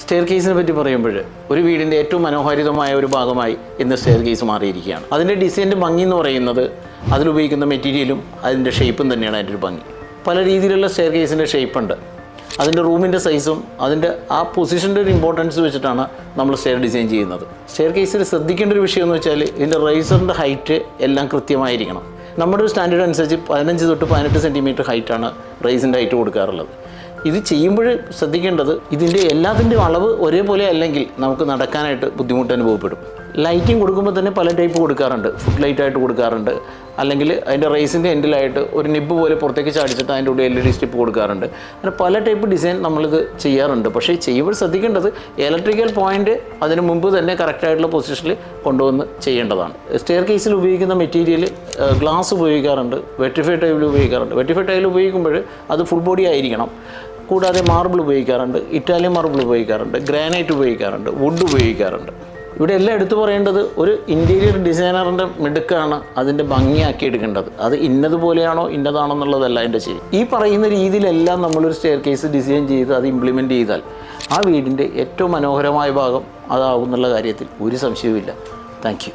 Stair കേസിനെ പറ്റി പറയുമ്പോൾ ഒരു വീടിന്റെ ഏറ്റവും മനോഹരിതമായ ഒരു ഭാഗമായി ഇന്ന് സ്റ്റെയർ കേസ് മാറിയിരിക്കുകയാണ്. അതിന്റെ ഡിസൈന്റെ ഭംഗി എന്ന് പറയുന്നത് അതിലുപയോഗിക്കുന്ന മെറ്റീരിയലും അതിന്റെ ഷേപ്പും തന്നെയാണ് അതിന്റെ ഒരു ഭംഗി. പല രീതിയിലുള്ള സ്റ്റെയർ കേസിന്റെ ഷേപ്പുണ്ട്. അതിന്റെ റൂമിന്റെ സൈസും അതിന്റെ ആ പൊസിഷന്റെ ഒരു ഇമ്പോർട്ടൻസ് വെച്ചിട്ടാണ് നമ്മൾ സ്റ്റെയർ ഡിസൈൻ ചെയ്യുന്നത്. സ്റ്റെയർ കേസിൽ ശ്രദ്ധിക്കേണ്ട ഒരു വിഷയം എന്ന് വെച്ചാൽ ഇതിന്റെ റൈസറിന്റെ ഹൈറ്റ് എല്ലാം കൃത്യമായിരിക്കണം. നമ്മുടെ ഒരു സ്റ്റാൻഡേർഡ് അനുസരിച്ച് പതിനഞ്ച് തൊട്ട് പതിനെട്ട് സെന്റിമീറ്റർ ഹൈറ്റാണ് റൈസിന്റെ ഹൈറ്റ് കൊടുക്കാറുള്ളത്. ഇത് ചെയ്യുമ്പോൾ ശ്രദ്ധിക്കേണ്ടത് ഇതിന്റെ എല്ലാത്തിന്റെയും അളവ് ഒരേപോലെ അല്ലെങ്കിൽ നമുക്ക് നടക്കാനായിട്ട് ബുദ്ധിമുട്ട് അനുഭവപ്പെടും. ലൈറ്റിംഗ് കൊടുക്കുമ്പോൾ തന്നെ പല ടൈപ്പ് കൊടുക്കാറുണ്ട്. ഫുഡ് ലൈറ്റായിട്ട് കൊടുക്കാറുണ്ട്. അല്ലെങ്കിൽ അതിന്റെ റേസിന്റെ എൻഡിലായിട്ട് ഒരു നിബ് പോലെ പുറത്തേക്ക് ചാടിച്ചിട്ട് അതിന്റെ ഉള്ളിൽ എൽ ഇ ഡി സ്റ്റിപ്പ് കൊടുക്കാറുണ്ട്. അങ്ങനെ പല ടൈപ്പ് ഡിസൈൻ നമ്മളിത് ചെയ്യാറുണ്ട്. പക്ഷേ ചെയ്യുമ്പോൾ ശ്രദ്ധിക്കേണ്ടത് ഇലക്ട്രിക്കൽ പോയിന്റ് അതിന് മുമ്പ് തന്നെ കറക്റ്റായിട്ടുള്ള പൊസിഷനിൽ കൊണ്ടുവന്ന് ചെയ്യേണ്ടതാണ്. സ്റ്റെയർ കേസിൽ ഉപയോഗിക്കുന്ന മെറ്റീരിയൽ ഗ്ലാസ് ഉപയോഗിക്കാറുണ്ട്. വെട്ടിഫൈ ടൈൽ ഉപയോഗിക്കാറുണ്ട്. വെട്ടിഫൈ ടൈൽ ഉപയോഗിക്കുമ്പോൾ അത് ഫുൾ ബോഡി ആയിരിക്കണം. കൂടാതെ മാർബിൾ ഉപയോഗിക്കാറുണ്ട് ഇറ്റാലിയൻ മാർബിൾ ഉപയോഗിക്കാറുണ്ട് ഗ്രാനൈറ്റ് ഉപയോഗിക്കാറുണ്ട് വുഡ് ഉപയോഗിക്കാറുണ്ട്. ഇവിടെ എല്ലാം എടുത്തു പറയേണ്ടത് ഒരു ഇന്റീരിയർ ഡിസൈനറിന്റെ മിടുക്കാണ് അതിന്റെ ഭംഗിയാക്കി എടുക്കേണ്ടത്. അത് ഇന്നതുപോലെയാണോ ഇന്നതാണോ എന്നുള്ളതല്ല അതിന്റെ ശരി. ഈ പറയുന്ന രീതിയിലെല്ലാം നമ്മളൊരു സ്റ്റെയർ കേസ് ഡിസൈൻ ചെയ്ത് അത് ഇംപ്ലിമെന്റ് ചെയ്താൽ ആ വീടിന്റെ ഏറ്റവും മനോഹരമായ ഭാഗം അതാകുന്നുള്ള കാര്യത്തിൽ ഒരു സംശയവുമില്ല. താങ്ക്